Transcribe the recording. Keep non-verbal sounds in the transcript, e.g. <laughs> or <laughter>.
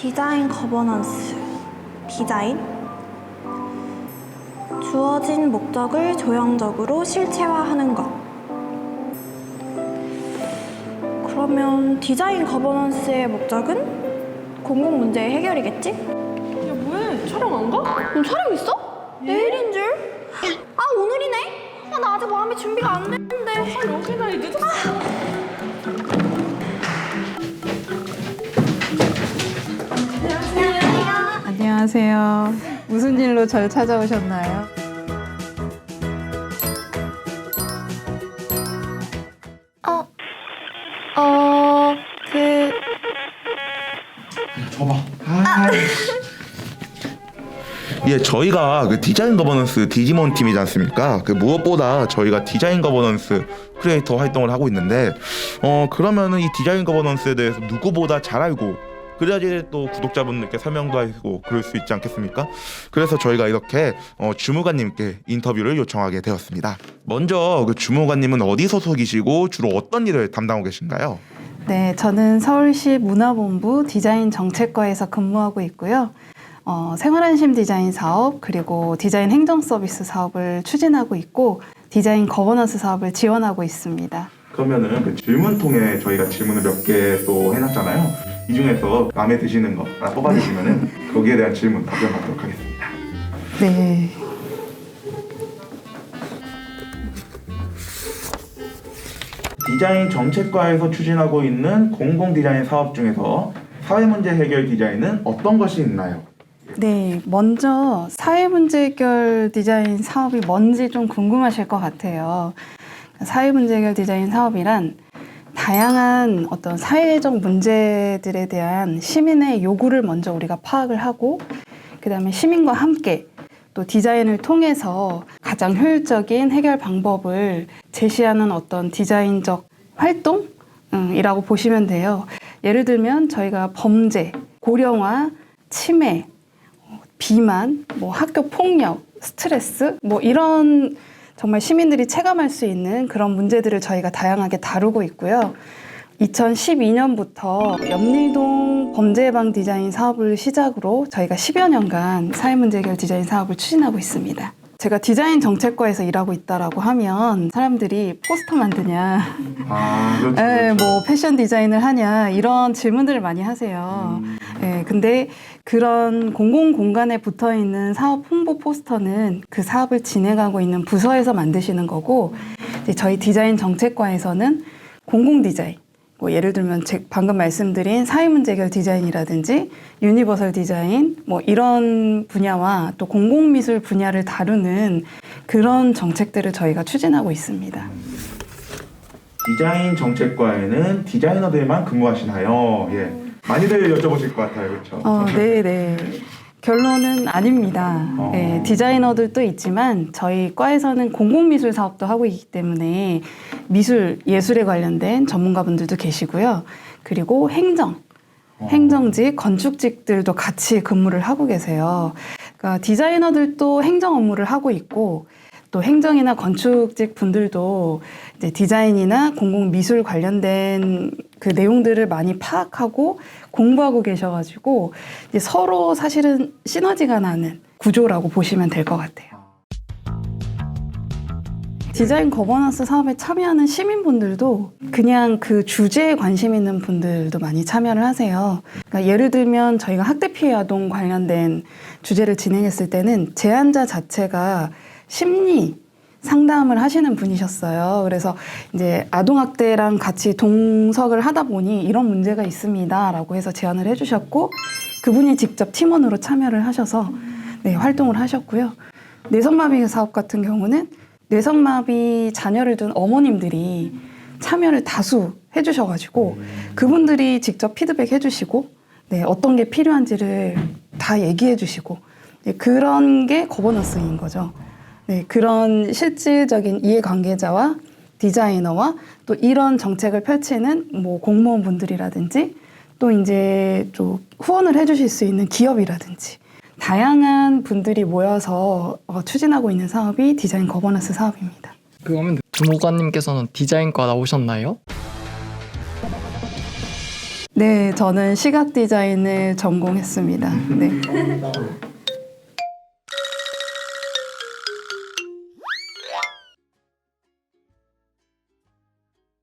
디자인 거버넌스. 디자인. 주어진 목적을 조형적으로 실체화하는 것. 그러면 디자인 거버넌스의 목적은 공공 문제 해결이겠지? 야 뭐해? 촬영 안 가? 그럼 촬영 있어? 내일인 줄? 아 오늘이네? 아, 나 아직 마음의 준비가 안 됐는데. 아 여기나 늦었어. 안녕하세요. 무슨 일로 절 찾아오셨나요? 어, 어, 그 줘봐. 아. 예, 저희가 그 디자인 거버넌스 디지몬 팀이지 않습니까? 그 무엇보다 저희가 디자인 거버넌스 크리에이터 활동을 하고 있는데, 어 그러면은 이 디자인 거버넌스에 대해서 누구보다 잘 알고 그래야지 또 구독자분들께 설명도 하고 그럴 수 있지 않겠습니까? 그래서 저희가 이렇게 어, 주무관님께 인터뷰를 요청하게 되었습니다. 먼저 그 주무관님은 어디 소속이시고 주로 어떤 일을 담당하고 계신가요? 네, 저는 서울시 문화본부 디자인 정책과에서 근무하고 있고요. 어, 생활안심 디자인 사업 그리고 디자인 행정 서비스 사업을 추진하고 있고 디자인 거버넌스 사업을 지원하고 있습니다. 그러면은 그 질문 통해 저희가 질문을 몇 개 또 해놨잖아요. 이 중에서 마음에 드시는 거 하나 뽑아주시면은 <laughs> 거기에 대한 질문 답변 받도록 하겠습니다. 네. 디자인 정책과에서 추진하고 있는 공공 디자인 사업 중에서 사회 문제 해결 디자인은 어떤 것이 있나요? 네, 먼저 사회 문제 해결 디자인 사업이 뭔지 좀 궁금하실 것 같아요. 사회 문제 해결 디자인 사업이란 다양한 어떤 사회적 문제들에 대한 시민의 요구를 먼저 우리가 파악을 하고, 그 다음에 시민과 함께 또 디자인을 통해서 가장 효율적인 해결 방법을 제시하는 어떤 디자인적 활동이라고 보시면 돼요. 예를 들면 저희가 범죄, 고령화, 치매, 비만, 뭐 학교 폭력, 스트레스, 뭐 이런 정말 시민들이 체감할 수 있는 그런 문제들을 저희가 다양하게 다루고 있고요. 2012년부터 염리동 범죄 예방 디자인 사업을 시작으로 저희가 10여 년간 사회문제 해결 디자인 사업을 추진하고 있습니다. 제가 디자인 정책과에서 일하고 있다라고 하면 사람들이 포스터 만드냐, 아, 그렇죠. 예, 뭐 패션 디자인을 하냐 이런 질문들을 많이 하세요. 예, 근데 그런 공공 공간에 붙어 있는 사업 홍보 포스터는 그 사업을 진행하고 있는 부서에서 만드시는 거고 저희 디자인 정책과에서는 공공 디자인 뭐 예를 들면 제 방금 말씀드린 사회 문제 해결 디자인이라든지 유니버설 디자인 뭐 이런 분야와 또 공공 미술 분야를 다루는 그런 정책들을 저희가 추진하고 있습니다. 디자인 정책과에는 디자이너들만 근무하시나요? 예. 많이들 여쭤보실 것 같아요. 그렇죠? 어, 네, 네. 결론은 아닙니다. 어. 네, 디자이너들도 있지만 저희 과에서는 공공미술 사업도 하고 있기 때문에 미술, 예술에 관련된 전문가분들도 계시고요. 그리고 행정, 어. 행정직, 건축직들도 같이 근무를 하고 계세요. 그러니까 디자이너들도 행정 업무를 하고 있고 또 행정이나 건축직 분들도 이제 디자인이나 공공 미술 관련된 그 내용들을 많이 파악하고 공부하고 계셔가지고 이제 서로 사실은 시너지가 나는 구조라고 보시면 될 것 같아요. 디자인 거버넌스 사업에 참여하는 시민분들도 그냥 그 주제에 관심 있는 분들도 많이 참여를 하세요. 그러니까 예를 들면 저희가 학대 피해 아동 관련된 주제를 진행했을 때는 제안자 자체가 심리 상담을 하시는 분이셨어요. 그래서 이제 아동학대랑 같이 동석을 하다 보니 이런 문제가 있습니다 라고 해서 제안을 해주셨고 그분이 직접 팀원으로 참여를 하셔서 네, 활동을 하셨고요. 뇌성마비 사업 같은 경우는 뇌성마비 자녀를 둔 어머님들이 참여를 다수 해주셔가지고 그분들이 직접 피드백 해주시고 네, 어떤 게 필요한지를 다 얘기해주시고 네, 그런 게 거버넌스인 거죠. 네, 그런 실질적인 이해관계자와 디자이너와 또 이런 정책을 펼치는 뭐 공무원분들이라든지 또 이제 또 후원을 해주실 수 있는 기업이라든지 다양한 분들이 모여서 어, 추진하고 있는 사업이 디자인 거버넌스 사업입니다. 그러면 주무관님께서는 디자인과 나오셨나요? 네, 저는 시각 디자인을 전공했습니다. 네.